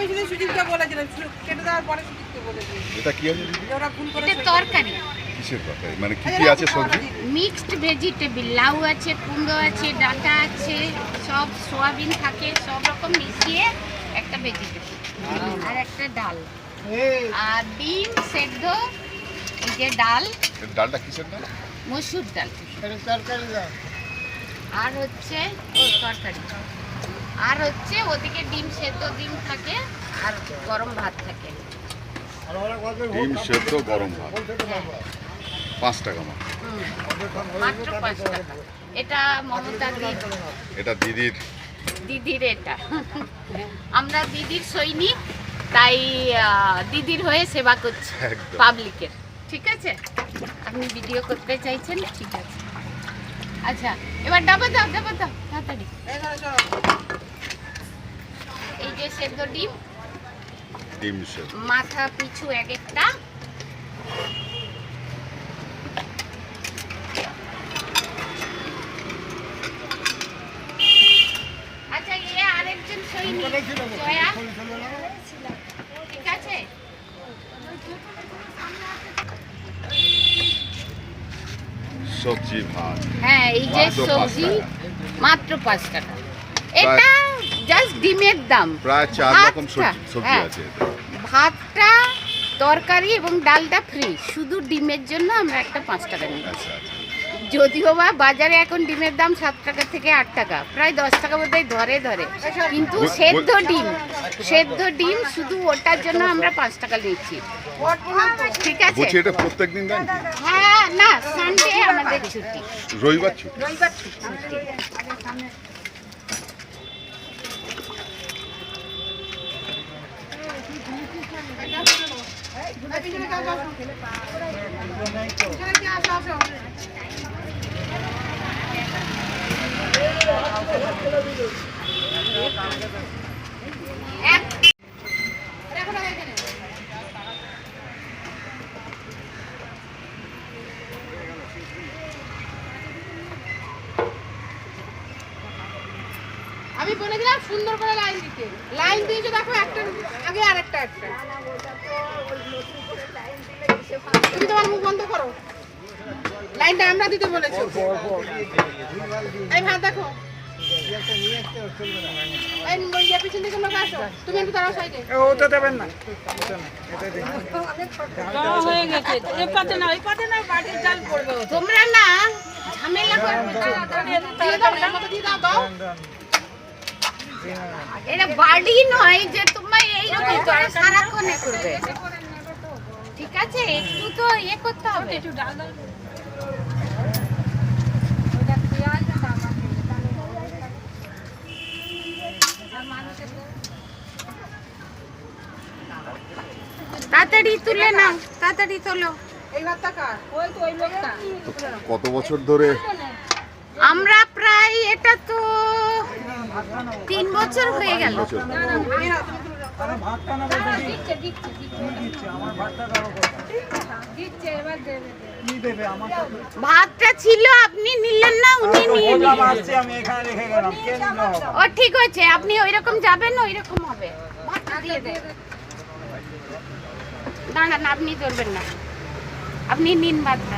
আমি শুধু সুজিতকে বলেছিলাম কেটে দেওয়ার পরে সুজিতকে বলেছি এটা কি আছে? দিদি ওরা ভুল করে এটা তরকারি। কিসের তরকারি? মানে কি কি আছে সবজি মিক্সড ভেজিটেবল লাউ আছে কুমড়ো আছে ডাঁটা আছে সব সোয়াবিন থাকে সব রকম মিশিয়ে একটা ভেজিটেবল। আর একটা ডাল। আর ডিম সেদ্ধ এই যে ডাল এর ডালটা কিসের ডাল? মসুর ডাল। আর হচ্ছে তরকারি। আর হচ্ছে ওদিকে ডিম সেদ্ধ ডিম থাকে আর গরম ভাত থাকে। ডিম সেদ্ধ গরম ভাত। হ্যাঁ। পাঁচ টাকা মা মাত্র পাঁচ টাকা। এটা মমতা দিদি এটা দিদির। দিদির এটা। আমরা দিদির সৈনিক তাই দিদির হয়ে সেবা করছি পাবলিকের। ঠিক আছে? আপনি ভিডিও করতে চাইছেন? ঠিক আছে। আচ্ছা এবার ডাবা দাও ডাবা দাও তাড়াতাড়ি। এই যে সেদ্ধ ডিম। ডিম সেদ্ধ। মাথা পিছু এক একটা। আচ্ছা এ আরেকজন সৈনিক। জয়া। ঠিক আছে? সবজি ভাত। হ্যাঁ এই যে সবজি মাত্র পাঁচ টাকা। এটা জাস্ট ডিমের দাম। প্রায় চার রকম সবজি হ্যাঁ। আছে ভাতটা তরকারি এবং ডালটা ফ্রি শুধু ডিমের জন্য আমরা একটা পাঁচ টাকা নিই। আচ্ছা আচ্ছা। যদিও বা বাজারে এখন ডিমের দাম সাত টাকা থেকে আট টাকা প্রায় দশ টাকা বোধহয় ধরে ধরে। কিন্তু সেদ্ধ ডিম সেদ্ধ ডিম শুধু ওটার জন্য আমরা পাঁচ টাকা নিচ্ছি। ঠিক আছে? এটা প্রত্যেক দিন? দেন হ্যাঁ না সানডে আমাদের ছুটি। রবিবার ছুটি। রবিবার ছুটি এই পিছনে কেউ আসো। পিছনে কে আসো, আসো। এক দেখো না এখানে। আমি বলে দিলাম সুন্দর করে লাইন দিতে। লাইন দিয়েছ দেখো একটা, আগে আর একটা একটা। তুমি তোমার মুখ বন্ধ করো। লাইনটা আমরা দিতে বলেছ। এই ভাত দেখো। ওটা দেবেন না। তোমরা না ঝামেলা এটা বাড়ি নয় যে তোমার এইরকম সারাক্ষণ করবে। ঠিক আছে? একটু তো ইয়ে করতে হবে। একটু ডাল তাড়াতাড়ি তুলে নাও তাড়াতাড়ি তোলো। কত বছর ধরে? আমরা প্রায় এটা তো তিন বছর হয়ে গেল। দাও। ভাতটা না দিচ্ছে দিচ্ছে দিচ্ছে। দিচ্ছে আমার কথা। দিচ্ছে এবার দেবে কি দেবে? আমার ছিল আপনি নিলেন না উনি নিয়ে নিলেন। আসছে আমি এখানে রেখে গেলাম। কে নিল? ও ঠিক আছে আপনি ওই রকম যাবেন ওই রকম হবে। ভাতটা দিয়ে দেন। দাঁড়ান আপনি ধরবেন না। আপনি নিন ভাতটা।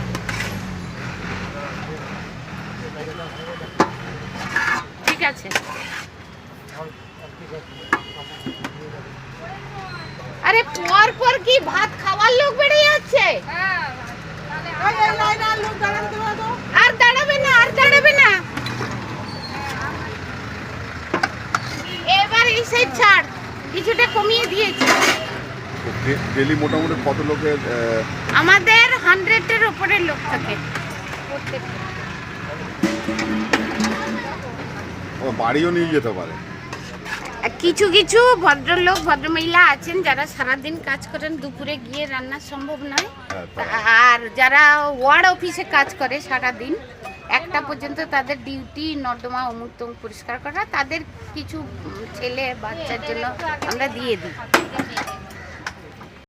ঠিক আছে। আরে পর পর কি ভাত খাওয়ার লোক বেড়ে যাচ্ছে? আর দাঁড়াবে না আর দাঁড়াবে না। এবার এই সাইড ছাড় কিছুটা কমিয়ে দিয়েছি। ডেলি মোটামুটি কত লোকের আমাদের হান্ড্রেডের ওপরে লোক থাকে। ও বাড়িও নিয়ে যেতে পারে। কিছু কিছু ভদ্রলোক ভদ্রমহিলা আছেন যারা সারাদিন কাজ করেন দুপুরে গিয়ে রান্না সম্ভব নয়। হ্যাঁ, আর যারা ওয়ার্ড অফিসে কাজ করে সারাদিন একটা পর্যন্ত তাদের ডিউটি নর্দমা অমুক তমুক পরিষ্কার করা তাদের কিছু ছেলে বাচ্চার জন্য আমরা দিয়ে দিই।